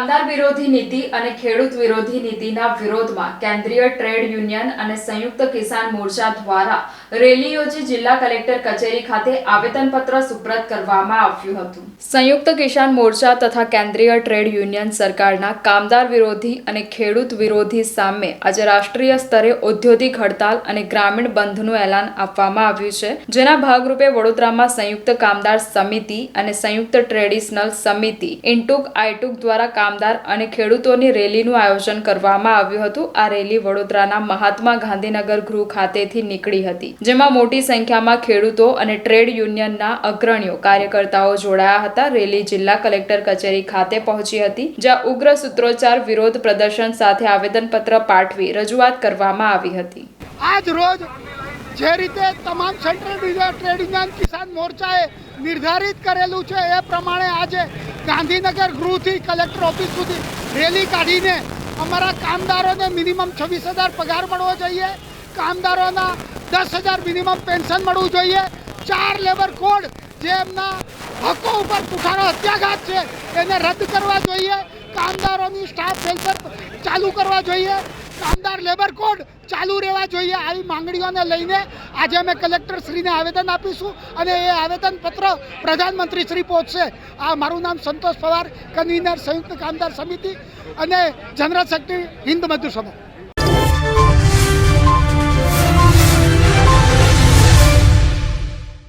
કામદાર વિરોધી નીતિ અને ખેડૂત વિરોધી નીતિના વિરોધમાં કેન્દ્રીય ટ્રેડ યુનિયન અને સંયુક્ત કિસાન મોરચા દ્વારા રેલી યોજી જિલ્લા કલેક્ટર કચેરી ખાતે આવેદનપત્ર સુપ્રત કરવામાં આવ્યું હતું. સંયુક્ત કિસાન મોરચા તથા કેન્દ્રીય ટ્રેડ યુનિયન સરકારના કામદાર વિરોધી અને ખેડૂત વિરોધી સામે આજે રાષ્ટ્રીય સ્તરે ઔદ્યોગિક હડતાલ અને ગ્રામીણ બંધનું એલાન આપવામાં આવ્યું છે, જેના ભાગરૂપે વડોદરામાં સંયુક્ત કામદાર સમિતિ અને સંયુક્ત ટ્રેડિશનલ સમિતિ, ઇન્ટુક આઈટુક દ્વારા કામદાર અને ખેડૂતોની રેલીનું આયોજન કરવામાં આવ્યું હતું. આ રેલી વડોદરાના મહાત્મા ગાંધીનગર ગૃહ ખાતેથી નીકળી હતી, જેમાં મોટી સંખ્યામાં ખેડૂતો અને ટ્રેડ યુનિયનના અગ્રણીઓ કાર્યકર્તાઓ જોડાયા હતા. રેલી જિલ્લા કલેક્ટર કચેરી ખાતે પહોંચી હતી, જ્યાં ઉગ્ર સૂત્રોચ્ચાર વિરોધ પ્રદર્શન સાથે આવેદનપત્ર પાઠવી રજૂઆત કરવામાં આવી હતી. આજ રોજ જે રીતે તમામ સેન્ટ્રલ ટ્રેડ યુનિયન કિસાન મોરચાએ નિર્ધારિત કરેલું છે એ પ્રમાણે આજે ગાંધીનગર ગૃહથી કલેક્ટર ઓફિસ સુધી રેલી કાઢીને અમારા કામદારોને મિનિમમ છવ્વીસ હજાર પગાર મળવો જોઈએ, કામદારોના દસ હજાર મિનિમમ પેન્શન મળવું જોઈએ. ચાર લેબર કોડ જે એમના હકો ઉપર પુઠાનો હત્યાઘાત છે, એને રદ કરવા જોઈએ. કામદારોની સ્ટાફ વેલફેર ચાલુ કરવા જોઈએ. કામદાર લેબર કોડ ચાલુ રહેવા જોઈએ આવી માંગણીઓને લઈને આજે અમે કલેક્ટર શ્રીને આવેદન આપીશું અને એ આવેદનપત્ર પ્રધાનમંત્રી શ્રી પહોંચશે આ મારું નામ સંતોષ પવાર કન્વીનર સંયુક્ત કામદાર સમિતિ અને જનરલ સેક્રેટરી હિન્દ મજદૂર સભા